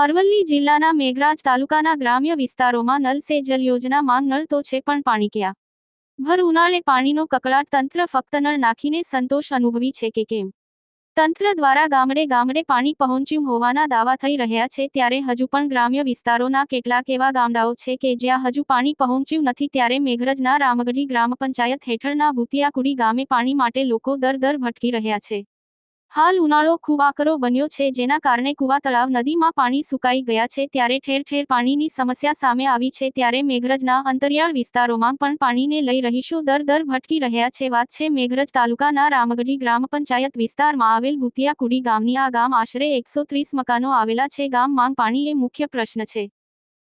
અરવલ્લી જિલ્લાના મેઘરાજ તાલુકાના ગ્રામ્ય વિસ્તારોમાં નલ સે જલ યોજના માંગ નળ તો છે પણ પાણી ક્યાં? ભર ઉનાળે પાણીનો કકળાટ તંત્ર ફક્ત નળ નાખીને સંતોષ અનુભવી છે કે કેમ? તંત્ર દ્વારા ગામડે ગામડે પાણી પહોંચ્યું હોવાના દાવા થઈ રહ્યા છે ત્યારે હજુ પણ ગ્રામ્ય વિસ્તારોના કેટલાક એવા ગામડાઓ છે કે જ્યાં હજુ પાણી પહોંચ્યું નથી ત્યારે મેઘરજના રામગઢી ગ્રામ પંચાયત હેઠળના ભૂતિયાકુડી ગામે પાણી માટે લોકો દર દર ભટકી રહ્યા છે. હાલ ઉનાળો ખૂબ બન્યો છે, જેના કારણે કુવા તળાવ નદીમાં પાણી સુકાઈ ગયા છે. ત્યારે ઠેર ઠેર પાણીની સમસ્યા સામે આવી છે, ત્યારે મેઘરજના અંતરિયાળ વિસ્તારોમાં પણ પાણીને લઈ રહીશો દર દર ભટકી રહ્યા છે. વાત છે મેઘરજ તાલુકાના રામગઢી ગ્રામ પંચાયત વિસ્તારમાં આવેલ ભૂતિયાકુડી ગામની. આ ગામ આશરે એકસો મકાનો આવેલા છે. ગામમાં પાણી એ મુખ્ય પ્રશ્ન છે.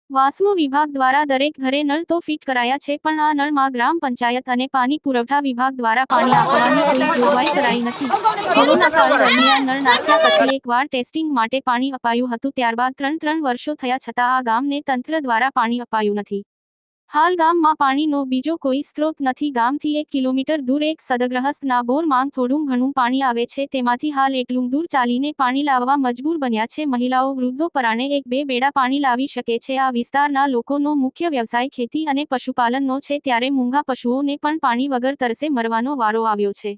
વાસ્મો વિભાગ દ્વારા દરેક ઘરે નળ તો ફિટ કરાયા છે, પણ આ નળમાં ગ્રામ પંચાયત અને પાણી પુરવઠા વિભાગ દ્વારા પાણી આપવાની કોઈ જોગવાઈ કરાઈ નથી. કોરોના કાળ દરમિયાન નળ નાખ્યા પછી એકવાર ટેસ્ટિંગ માટે પાણી અપાયું હતું, ત્યારબાદ ત્રણ ત્રણ વર્ષો થયા છતાં આ ગામને તંત્ર દ્વારા પાણી અપાયું નથી. હાલ ગામમાં પાણીનો બીજો કોઈ સ્ત્રોત નથી. ગામથી એક કિલોમીટર દૂર એક સદગ્રહસ્થના બોરમાં થોડું ઘણું પાણી આવે છે. તેમાંથી હાલ એટલું દૂર ચાલીને પાણી લાવવા મજબૂર બન્યા છે. મહિલાઓ, વૃદ્ધો પરાણે એક બે બેડા પાણી લાવી શકે છે. આ વિસ્તારના લોકોનો મુખ્ય વ્યવસાય ખેતી અને પશુપાલનનો છે. ત્યારે મૂંગા પશુઓને પણ પાણી વગર તરસે મરવાનો વારો આવ્યો છે.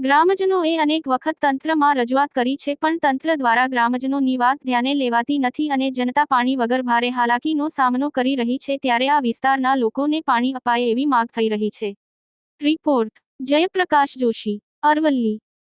ગ્રામજનોએ અનેક વખત તંત્રમાં રજૂઆત કરી છે, પણ તંત્ર દ્વારા ગ્રામજનોની વાત ધ્યાને લેવાતી નથી અને જનતા પાણી વગર ભારે હાલાકીનો સામનો કરી રહી છે, ત્યારે આ વિસ્તારના લોકોને પાણી અપાય એવી માગ થઈ રહી છે. રિપોર્ટ. જયપ્રકાશ જોશી, અરવલ્લી.